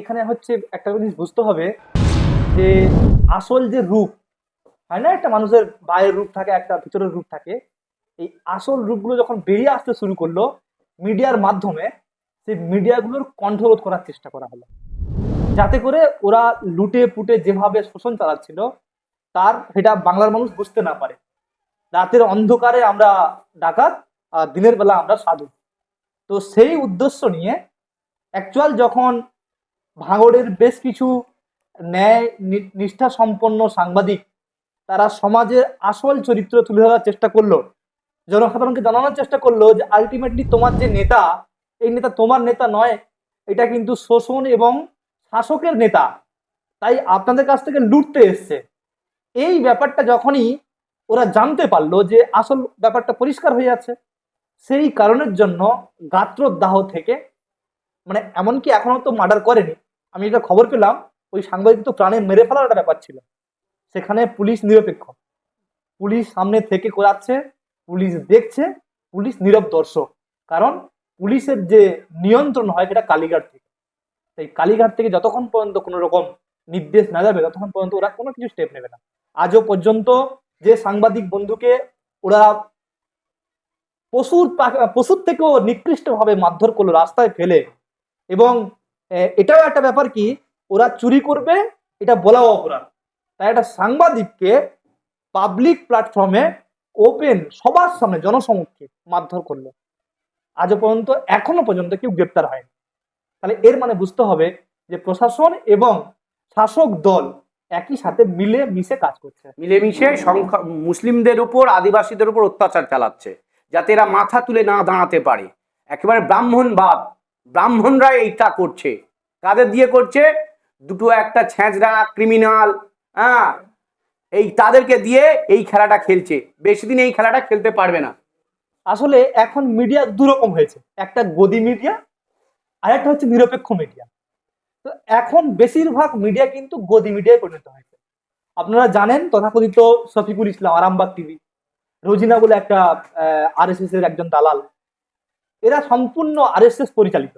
এখানে হচ্ছে একটা জিনিস বুঝতে হবে যে আসল যে রূপ, হয় না? একটা মানুষের বাইরের রূপ থাকে, একটা ভিতরের রূপ থাকে। এই আসল রূপগুলো যখন বেরিয়ে আসতে শুরু করল মিডিয়ার মাধ্যমে, সেই মিডিয়াগুলোর কণ্ঠরোধ করার চেষ্টা করা হলো। যাতে করে ওরা লুটে পুটে যেভাবে শোষণ চালাচ্ছিল, তার সেটা বাংলার মানুষ বুঝতে না পারে। রাতের অন্ধকারে আমরা ডাকাত, আর দিনের বেলা আমরা সাধু। তো সেই উদ্দেশ্য নিয়ে অ্যাকচুয়াল যখন ভাঙড়ের বেশ কিছু ন্যায় নিষ্ঠা সম্পন্ন সাংবাদিক তারা সমাজের আসল চরিত্র তুলে ধরার চেষ্টা করল। জনসাধারণকে জানানোর চেষ্টা করল যে আলটিমেটলি তোমার যে নেতা, এই নেতা তোমার নেতা নয়, এটা কিন্তু শোষণ এবং শাসকের নেতা। তাই আপনাদের কাছ থেকে লুটতে এসছে। এই ব্যাপারটা যখনই ওরা জানতে পারল যে, আসল ব্যাপারটা পরিষ্কার হয়ে যাচ্ছে সেই কারণের জন্য গাত্রদাহ থেকে মানে এমনকি এখনও তো মার্ডার করেনি আমি যেটা খবর পেলাম, ওই সাংবাদিক তো প্রাণে মেরে ফেলার একটা ব্যাপার ছিল। সেখানে পুলিশ নিরপেক্ষ। পুলিশ সামনে থেকে করাচ্ছে পুলিশ দেখছে, পুলিশ নীরব দর্শক। কারণ পুলিশের যে নিয়ন্ত্রণ হয় সেটা কালীঘাট থেকে। তাই কালীঘাট থেকে যতক্ষণ পর্যন্ত কোনো রকম নির্দেশ না যাবে, ততক্ষণ পর্যন্ত ওরা কোনো কিছু স্টেপ নেবে না। আজও পর্যন্ত যে সাংবাদিক বন্ধুকে ওরা পশুর পশুর থেকেও নিকৃষ্টভাবে মারধর করল রাস্তায় ফেলে এবং এটাও একটা ব্যাপার কি, ওরা চুরি করবে, এটা বলাও অপরাধ। তাই একটা সাংবাদিককে পাবলিক প্ল্যাটফর্মে ওপেন সবার সামনে, জনসমক্ষে মারধর করল। আজও পর্যন্ত, এখনও পর্যন্ত কেউ গ্রেপ্তার হয়নি। তাহলে এর মানে বুঝতে হবে যে প্রশাসন এবং শাসক দল একই সাথে মিলে মিশে কাজ করছে। মিলেমিশে সংখ্যা, মুসলিমদের উপর, আদিবাসীদের উপর অত্যাচার চালাচ্ছে, যাতে এরা মাথা তুলে না দাঁড়াতে পারে। একেবারে ব্রাহ্মণবাদ। ব্রাহ্মণরা এইটা করছে। কাদের দিয়ে করছে? দুটো একটা ছ্যাঁচড়া ক্রিমিনাল হ্যাঁ? এই তাদেরকে দিয়ে এই খেলাটা খেলছে। বেশি দিন এই খেলাটা খেলতে পারবে না। আসলে এখন মিডিয়া দুরকম হয়েছে। একটা গদি মিডিয়া আর একটা হচ্ছে নিরপেক্ষ মিডিয়া তো এখন বেশিরভাগ মিডিয়া কিন্তু গদি মিডিয়ায় পরিণত হয়েছে। আপনারা জানেন তথাকথিত শফিকুল ইসলাম, আরামবাগ টিভি রোজিনা বলে একটা আরএসএস এর একজন দালাল। এরা সম্পূর্ণ আরএসএস পরিচালিত।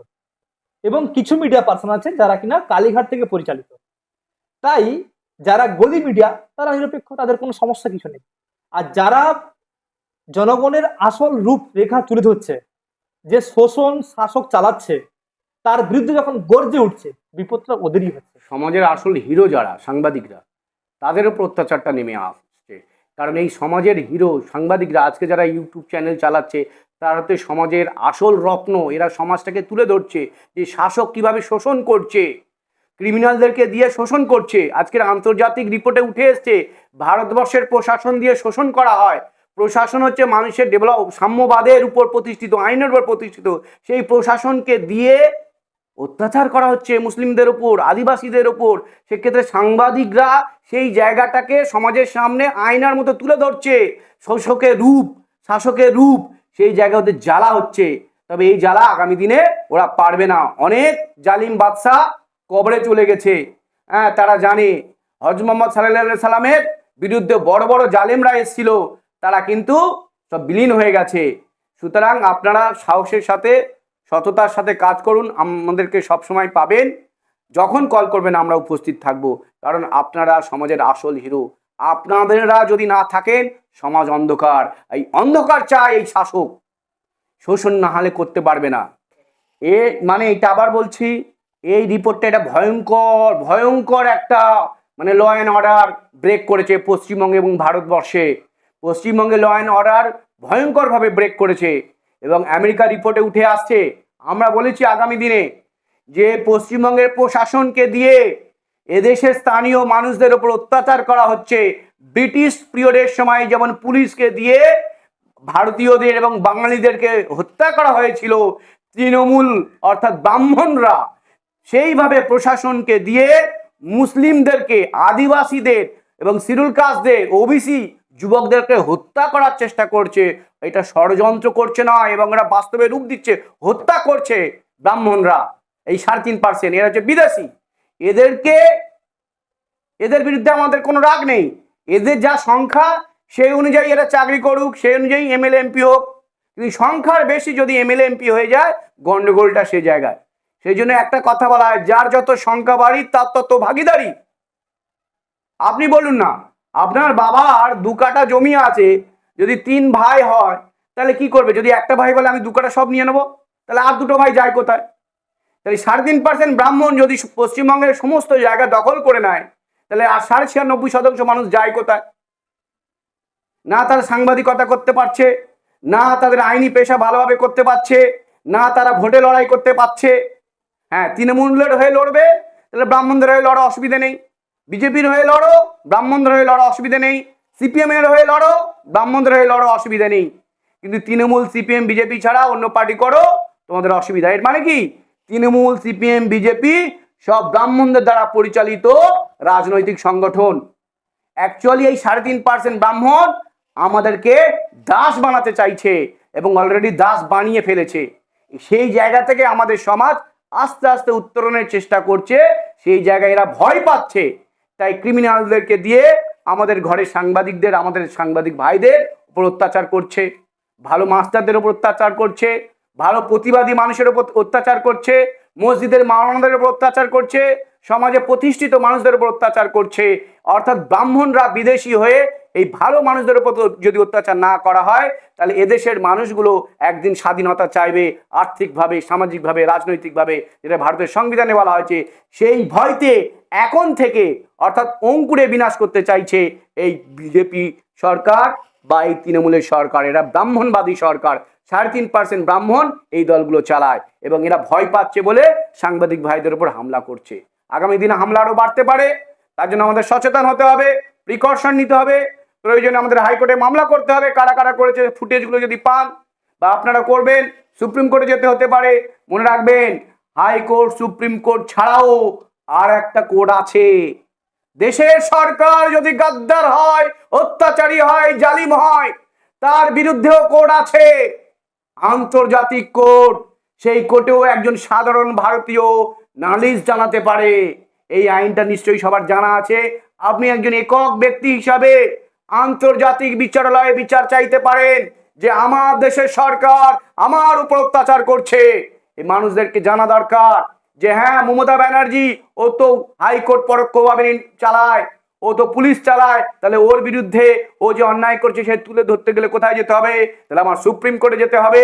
এবং কিছু মিডিয়া পার্সন আছে যারা কিনা কালীঘাট থেকে পরিচালিত। তাই যারা গদি মিডিয়া তারা নিরপেক্ষ, তাদের কোনো সমস্যা কিছু নেই। আর যারা জনগণের আসল রূপ রেখা তুলে ধরছে, যে শোষণ, শাসক চালাচ্ছে, তার বিরুদ্ধে যখন গর্জে উঠছে, বিপদটা ওদেরই হচ্ছে। সমাজের আসল হিরো যারা, সাংবাদিকরা তাদের উপর অত্যাচারটা নেমে আসছে। কারণ এই সমাজের হিরো, সাংবাদিকরা, আজকে যারা ইউটিউব চ্যানেল চালাচ্ছে তারা হচ্ছে সমাজের আসল রত্ন। এরা সমাজটাকে তুলে ধরছে যে শাসক কীভাবে শোষণ করছে, ক্রিমিনালদেরকে দিয়ে শোষণ করছে। আজকের আন্তর্জাতিক রিপোর্টে উঠে এসছে, ভারতবর্ষের প্রশাসন দিয়ে শোষণ করা হয়। প্রশাসন হচ্ছে মানুষের ডেভেলপ সাম্যবাদের উপর প্রতিষ্ঠিত, আইনের উপর প্রতিষ্ঠিত। সেই প্রশাসনকে দিয়ে অত্যাচার করা হচ্ছে মুসলিমদের উপর, আদিবাসীদের উপর। সেক্ষেত্রে সাংবাদিকরা সেই জায়গাটাকে সমাজের সামনে আয়নার মতো তুলে ধরছে। শোষকের রূপ, শাসকের রূপ সেই জায়গা ওদের জ্বালা হচ্ছে। তবে এই জ্বালা আগামী দিনে ওরা পারবে না। অনেক জালিম বাদশাহ কবরে চলে গেছে। হ্যাঁ তারা জানে। হজ মোহাম্মদ সাল্লাহ সাল্লামের বিরুদ্ধে বড় বড় জালেমরা এসেছিল। তারা কিন্তু সব বিলীন হয়ে গেছে। সুতরাং আপনারা সাহসের সাথে, সততার সাথে কাজ করুন। আমাদেরকে সবসময় পাবেন। যখন কল করবেন, আমরা উপস্থিত থাকব। কারণ আপনারা সমাজের আসল হিরো। আপনাদেরা যদি না থাকেন, সমাজ অন্ধকার। এই অন্ধকার চায় এই শাসক। শোষণ না হলে করতে পারবে না। এ মানে এটা আবার বলছি, এই রিপোর্টটা এটা ভয়ঙ্কর ভয়ঙ্কর একটা মানে ল অ্যান্ড অর্ডার ব্রেক করেছে পশ্চিমবঙ্গে এবং ভারতবর্ষে। পশ্চিমবঙ্গে ল অ্যান্ড অর্ডার ভয়ঙ্করভাবে ব্রেক করেছে এবং আমেরিকা রিপোর্টে উঠে আসছে। আমরা বলেছি আগামী দিনে যে পশ্চিমবঙ্গের প্রশাসনকে দিয়ে এদেশের স্থানীয় মানুষদের ওপর অত্যাচার করা হচ্ছে। ব্রিটিশ পিরিয়ডের সময় যেমন পুলিশকে দিয়ে ভারতীয়দের এবং বাঙালিদেরকে হত্যা করা হয়েছিল, তৃণমূল অর্থাৎ ব্রাহ্মণরা সেইভাবে প্রশাসনকে দিয়ে মুসলিমদেরকে, আদিবাসীদের এবং শিরুল কাস্টদের, ওবিসি যুবকদেরকে হত্যা করার চেষ্টা করছে। এটা ষড়যন্ত্র করছে না এবং এরা বাস্তবে রূপ দিচ্ছে, হত্যা করছে ব্রাহ্মণরা। এই সাড়ে তিন পার্সেন্ট এরা হচ্ছে বিদেশি। এদেরকে, এদের বিরুদ্ধে আমাদের কোনো রাগ নেই। এদের যা সংখ্যা, সেই অনুযায়ী এরা চাকরি করুক, সেই অনুযায়ী এম এমএলএ, এমপি হোক। কিন্তু সংখ্যার বেশি যদি এম এমএলএ, এমপি হয়ে যায় গন্ডগোলটা সে জায়গায়। সেই জন্য একটা কথা বলা হয়, যার যত সংখ্যা বাড়ি, তার তত ভাগিদারি। আপনি বলুন না, আপনার বাবার দু কাটা জমি আছে, যদি তিন ভাই হয়, তাহলে কি করবে? যদি একটা ভাই বলে, আমি দু কাটা সব নিয়ে নেব তাহলে আর দুটো ভাই যায় কোথায়? তাহলে সাড়ে তিন পার্সেন্ট ব্রাহ্মণ যদি পশ্চিমবঙ্গের সমস্ত জায়গা দখল করে নেয়, তাহলে আর সাড়ে ছিয়ানব্বই শতাংশ মানুষ যায় কোথায়? না তারা সাংবাদিকতা করতে পারছে, না তাদের আইনি পেশা ভালোভাবে করতে পারছে, না তারা ভোটে লড়াই করতে পারছে। হ্যাঁ তৃণমূলের হয়ে লড়বে, তাহলে ব্রাহ্মণদের হয়ে লড়া অসুবিধা নেই। বিজেপির হয়ে লড়ো, ব্রাহ্মণদের হয়ে লড়া অসুবিধা নেই। সিপিএম এর হয়ে লড়ো, ব্রাহ্মণদের হয়ে লড়ো অসুবিধা নেই। কিন্তু তৃণমূল, সিপিএম, বিজেপি ছাড়া অন্য পার্টি করো, তোমাদের অসুবিধা। এর মানে কি? তৃণমূল, সিপিএম, বিজেপি সব ব্রাহ্মণদের দ্বারা পরিচালিত রাজনৈতিক সংগঠন। অ্যাকচুয়ালি এই সাড়ে তিন পার্সেন্ট ব্রাহ্মণ আমাদেরকে দাস বানাতে চাইছে এবং অলরেডি দাস বানিয়ে ফেলেছে। সেই জায়গা থেকে আমাদের সমাজ আস্তে আস্তে উত্তরণের চেষ্টা করছে। সেই জায়গায় এরা ভয় পাচ্ছে। তাই ক্রিমিনালদেরকে দিয়ে আমাদের ঘরের সাংবাদিকদের, আমাদের সাংবাদিক ভাইদের উপর অত্যাচার করছে। ভালো মাস্টারদের উপর অত্যাচার করছে। ভালো প্রতিবাদী মানুষের উপর অত্যাচার করছে, মসজিদের মাওলানাদের উপর অত্যাচার করছে, সমাজে প্রতিষ্ঠিত মানুষদের উপর অত্যাচার করছে। অর্থাৎ ব্রাহ্মণরা বিদেশি হয়ে এই ভালো মানুষদের উপর যদি অত্যাচার না করা হয়, তাহলে এদেশের মানুষগুলো একদিন স্বাধীনতা চাইবে আর্থিকভাবে, সামাজিকভাবে, রাজনৈতিকভাবে, যেটা ভারতের সংবিধানে বলা হয়েছে। সেই ভয়তে এখন থেকে, অর্থাৎ অঙ্কুরে বিনাশ করতে চাইছে এই বিজেপি সরকার বা এই তৃণমূলের সরকার। এরা ব্রাহ্মণবাদী সরকার। সাড়ে তিন পার্সেন্ট ব্রাহ্মণ এই দলগুলো চালায় এবং এরা ভয় পাচ্ছে বলে সাংবাদিক ভাইদের উপর হামলা করছে। আগামী দিনে হামলা আরও বাড়তে পারে, তার জন্য আমাদের সচেতন হতে হবে প্রিকশন নিতে হবে, প্রয়োজনে আমাদের হাইকোর্টে মামলা করতে হবে, কারা কারা করেছে, ফুটেজগুলো যদি পান বা আপনারা করবেন, সুপ্রিম কোর্টে যেতে হতে পারে। মনে রাখবেন, হাইকোর্ট, সুপ্রিম কোর্ট ছাড়াও আর একটা কোর্ট আছে। দেশের সরকার যদি গাদ্দার হয়, অত্যাচারী হয়, জালিম হয়, তার বিরুদ্ধেও কোর্ট আছে। আন্তর্জাতিক কোর্ট। সেই কোর্টেও একজন সাধারণ ভারতীয় নালিশ জানাতে পারে। এই আইনটা নিশ্চয়ই সবার জানা আছে। আপনি একজন একক ব্যক্তি হিসাবে আন্তর্জাতিক বিচারালয়ে বিচার চাইতে পারেন যে আমার দেশের সরকার আমার উপর অত্যাচার করছে। এই মানুষদেরকে জানা দরকার যে হ্যাঁ মমতা ব্যানার্জি ও তো হাইকোর্ট পরোক্ষভাবে চালায়। ও তো পুলিশ চালায়, তাহলে ওর বিরুদ্ধে ও যে অন্যায় করছে সে তুলে ধরতে গেলে কোথায় যেতে হবে? তাহলে আমার সুপ্রিম কোর্টে যেতে হবে।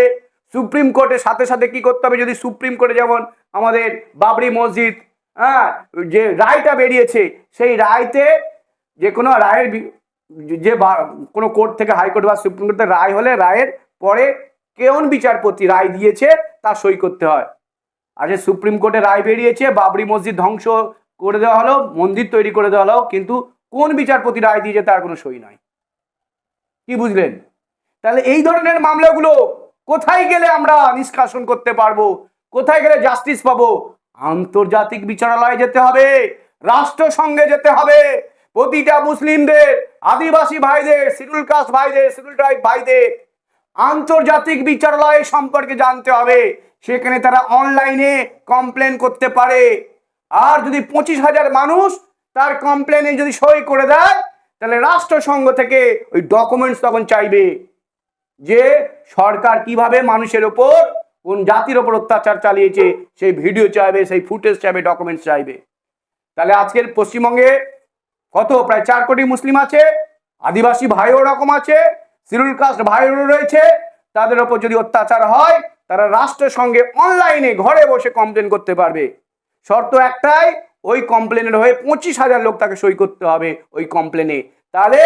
সুপ্রিম কোর্টের সাথে সাথে কি করতে হবে? যদি সুপ্রিম কোর্টে যেমন আমাদের বাবরি মসজিদ হ্যাঁ যে রায়টা বেরিয়েছে, সেই রায়তে যে কোনো রায়ের যে কোনো কোর্ট থেকে হাইকোর্ট বা সুপ্রিম কোর্ট রায় হলে রায়ের পরে কেউন বিচারপতি রায় দিয়েছে তা সই করতে হয়। আর যে সুপ্রিম কোর্টে রায় বেরিয়েছে, বাবরি মসজিদ ধ্বংস করে দেওয়া হলো, মন্দির তৈরি করে দেওয়া হলো, কিন্তু কোন বিচারপতি রায় দিয়েছে তার কোনো সই নয়? কি বুঝলেন? তাহলে এই ধরনের মামলাগুলো কোথায় গেলে আমরা নিষ্কাশন করতে পারব? কোথায় গেলে জাস্টিস পাবো? আন্তর্জাতিক বিচারালয়ে যেতে হবে রাষ্ট্রসংঘে যেতে হবে। প্রতিটা মুসলিমদের, আদিবাসী ভাইদের, শিডিউল কাস্ট ভাইদের, শিডিউল ট্রাইব ভাইদের আন্তর্জাতিক বিচারালয় সম্পর্কে জানতে হবে। সেখানে তারা অনলাইনে কমপ্লেন করতে পারে। আর যদি পঁচিশ হাজার মানুষ তার কমপ্লেনে যদি সই করে দেয়, তাহলে রাষ্ট্রসংঘ থেকে ওই ডকুমেন্টস তখন চাইবে যে সরকার কীভাবে মানুষের ওপর, কোন জাতির ওপর অত্যাচার চালিয়েছে, সেই ভিডিও চাইবে, সেই ফুটেজ চাইবে ডকুমেন্টস চাইবে। তাহলে আজকের পশ্চিমবঙ্গে কত? প্রায় চার কোটি মুসলিম আছে, আদিবাসী ভাইও রকম আছে সিরুল কাস্ট ভাইও রয়েছে, তাদের ওপর যদি অত্যাচার হয়, তারা রাষ্ট্রের সঙ্গে অনলাইনে ঘরে বসে কমপ্লেন করতে পারবে। শর্ত একটাই, ওই কমপ্লেনের হয়ে পঁচিশ হাজার লোক তাকে সই করতে হবে ওই কমপ্লেনে তাহলে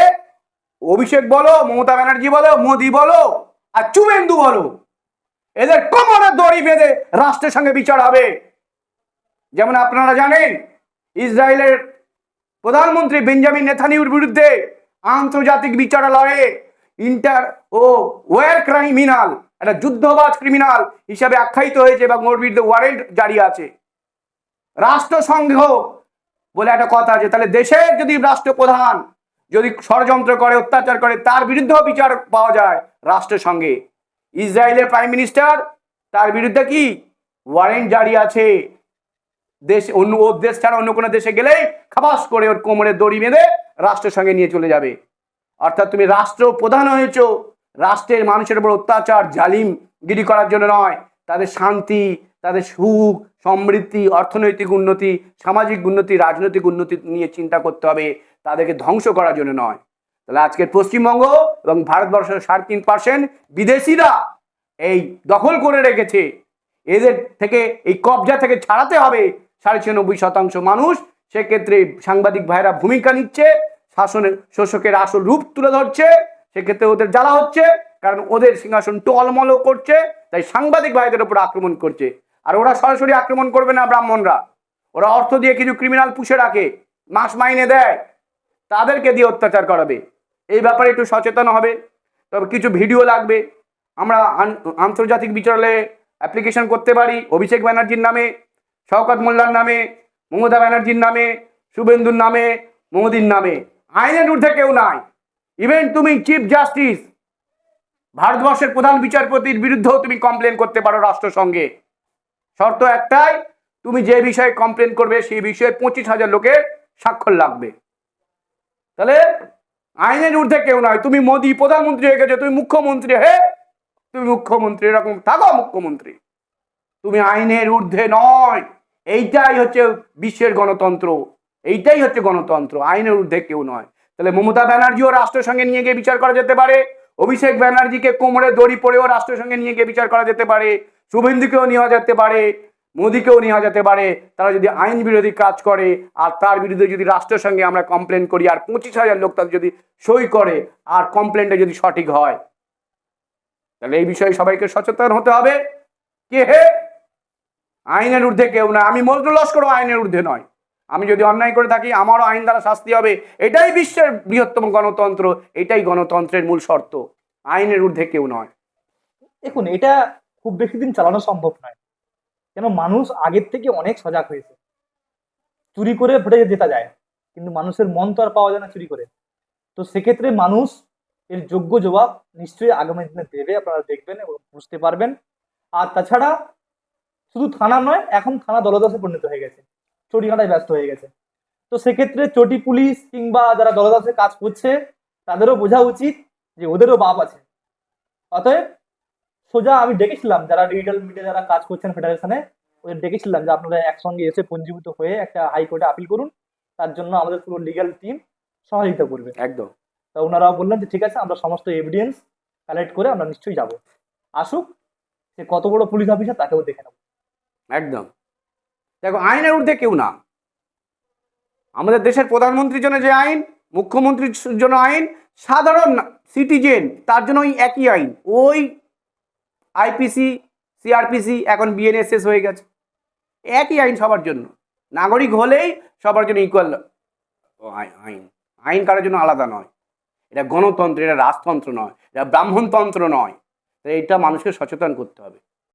অভিষেক বলো, মমতা ব্যানার্জি বলো, মোদি বলো, আর চুবেন্দু বলো, এদের কোমরে দড়ি বেঁধে রাষ্ট্রের সঙ্গে বিচার হবে। যেমন আপনারা জানেন, ইসরায়েলের প্রধানমন্ত্রী বেঞ্জামিন নেথানিউর বিরুদ্ধে আন্তর্জাতিক বিচারালয়ে ইন্টার ও ওয়ার ক্রাইমিনাল, একটা যুদ্ধবাজ ক্রিমিনাল হিসাবে আখ্যায়িত হয়েছে এবং ওর বিরুদ্ধে ওয়ারেন্ট জারি আছে। রাষ্ট্রসংঘ বলে একটা কথা আছে। তাহলে দেশের যদি রাষ্ট্রপ্রধান যদি ষড়যন্ত্র করে, অত্যাচার করে, তার বিরুদ্ধেও বিচার পাওয়া যায় রাষ্ট্রের সঙ্গে ইসরায়েলের প্রাইম মিনিস্টার তার বিরুদ্ধে কি? ওয়ারেন্ট জারি আছে। দেশ অন্য, ও দেশ ছাড়া অন্য কোনো দেশে গেলেই খাবাস করে ওর কোমরে দড়ি বেঁধে রাষ্ট্রের সঙ্গে নিয়ে চলে যাবে। অর্থাৎ তুমি রাষ্ট্র প্রধান হয়েছ। রাষ্ট্রের মানুষের উপর অত্যাচার জালিম গিরি করার জন্য নয়। তাদের শান্তি তাদের সুখ, সমৃদ্ধি, অর্থনৈতিক উন্নতি, সামাজিক উন্নতি, রাজনৈতিক উন্নতি নিয়ে চিন্তা করতে হবে। তাদেরকে ধ্বংস করার জন্য নয়। তাহলে আজকের পশ্চিমবঙ্গ এবং ভারতবর্ষের সাড়ে তিন পার্সেন্ট বিদেশিরা এই দখল করে রেখেছে। এদের থেকে, এই কবজা থেকে ছাড়াতে হবে সাড়ে ছিয়ানব্বই শতাংশ মানুষ। সেক্ষেত্রে সাংবাদিক ভাইরা ভূমিকা নিচ্ছে, শাসনের শোষকের আসল রূপ তুলে ধরছে। সেক্ষেত্রে ওদের জ্বালা হচ্ছে, কারণ ওদের সিংহাসন টলমল করছে, তাই সাংবাদিক ভাইদের উপর আক্রমণ করছে। আর ওরা সরাসরি আক্রমণ করবে না ব্রাহ্মণরা। ওরা অর্থ দিয়ে কিছু ক্রিমিনাল পুষে রাখে, মাস মাইনে দেয়, তাদেরকে দিয়ে অত্যাচার করাবে। এই ব্যাপারে একটু সচেতন হবে, তবে কিছু ভিডিও লাগবে। আমরা আন্তর্জাতিক বিচারালয়ে অ্যাপ্লিকেশন করতে পারি, অভিষেক ব্যানার্জির নামে, শওকত মোল্লার নামে, মমতা ব্যানার্জির নামে, শুভেন্দুর নামে, মোদির নামে। আইনের ঊর্ধ্বে কেউ নাই। ইভেন তুমি চিফ জাস্টিস ভারতবর্ষের প্রধান বিচারপতির বিরুদ্ধেও তুমি কমপ্লেন করতে পারো রাষ্ট্রসংঘে। শর্ত একটাই, তুমি যে বিষয়ে কমপ্লেন করবে, সেই বিষয়ে পঁচিশ হাজার লোকের স্বাক্ষর লাগবে। তাহলে আইনের ঊর্ধ্বে কেউ নয়, তুমি মোদী প্রধানমন্ত্রী হয়ে গেছো, তুমি মুখ্যমন্ত্রী হে তুমি মুখ্যমন্ত্রী, এরকম থাকো মুখ্যমন্ত্রী। তুমি আইনের ঊর্ধ্বে নয়, এইটাই হচ্ছে বিশ্বের গণতন্ত্র, এইটাই হচ্ছে গণতন্ত্র, আইনের ঊর্ধ্বে কেউ নয়। তাহলে মমতা ব্যানার্জিও সঙ্গে নিয়ে গিয়ে বিচার করা যেতে পারে, অভিষেক ব্যানার্জিকে কোমরে দড়ি পড়েও রাষ্ট্রের সঙ্গে নিয়ে গিয়ে বিচার করা যেতে পারে। শুভেন্দুকেও নেওয়া যেতে পারে, মোদিকেও নেওয়া যেতে পারে। তারা যদি আইন বিরোধী কাজ করে আর তার বিরুদ্ধে যদি রাষ্ট্রের সঙ্গে আমরা কমপ্লেন করি আর পঁচিশ হাজার লোক তাদের যদি সই করে আর কমপ্লেনটা যদি সঠিক হয়। তাহলে এই বিষয়ে সবাইকে সচেতন হতে হবে। কে হে? আইনের ঊর্ধ্বে কেউ না আমি মজনু লস্করও আইনের ঊর্ধ্বে নয়। আমি যদি অন্যায় করে থাকি, আমারও আইন দ্বারা শাস্তি হবে। এটাই বিশ্বের বৃহত্তম গণতন্ত্র। এটাই গণতন্ত্রের মূল শর্ত। আইনের ঊর্ধ্বে কেউ নয়। দেখুন, এটা খুব বেশি দিন চালানো সম্ভব নয়। কেন? মানুষ আগের থেকে অনেক সজাগ হয়েছে। চুরি করে ভোটে জেতা যায়, কিন্তু মানুষের মন তো আর পাওয়া যায় না চুরি করে। তো সেক্ষেত্রে মানুষ এর যোগ্য জবাব নিশ্চয়ই আগামী দিনে দেবে, আপনারা দেখবেন এবং বুঝতে পারবেন। আর তাছাড়া শুধু থানা নয়, এখন থানা দলদাসে পরিণত হয়ে গেছে। চটিঘাটায় ব্যস্ত হয়ে গেছে। তো সেক্ষেত্রে চটি পুলিশ কিংবা যারা দলদাসে কাজ করছে, তাদেরও বোঝা উচিত যে ওদেরও বাপ আছে। অতএব সোজা আমি ডেকেছিলাম যারা ডিজিটাল মিডিয়া যারা কাজ করছেন ফেডারেশনে ওদের ডেকেছিলাম যে আপনারা একসঙ্গে এসে পঞ্জীভূত হয়ে একটা হাইকোর্টে আপিল করুন। তার জন্য আমাদের পুরো লিগ্যাল টিম সহযোগিতা করবে। একদম। তা ওনারাও বললেন যে ঠিক আছে আমরা সমস্ত এভিডেন্স কালেক্ট করে আমরা নিশ্চয়ই যাব। আসুক সে কত বড় পুলিশ অফিসার তাকেও দেখে নেব। একদম। দেখো আইনের ঊর্ধ্বে কেউ না। আমাদের দেশের প্রধানমন্ত্রীর জন্য যে আইন মুখ্যমন্ত্রীর জন্য আইন সাধারণ সিটিজেন তার জন্য ওই একই আইন। ওই আইপিসি, সিআরপিসি এখন বিএনএসএস হয়ে গেছে। একই আইন সবার জন্য। নাগরিক হলেই সবার জন্য ইকুয়াল আইন আইন কারোর জন্য আলাদা নয়। এটা গণতন্ত্র, এটা রাজতন্ত্র নয়, এটা ব্রাহ্মণতন্ত্র নয়। এটা মানুষকে সচেতন করতে হবে।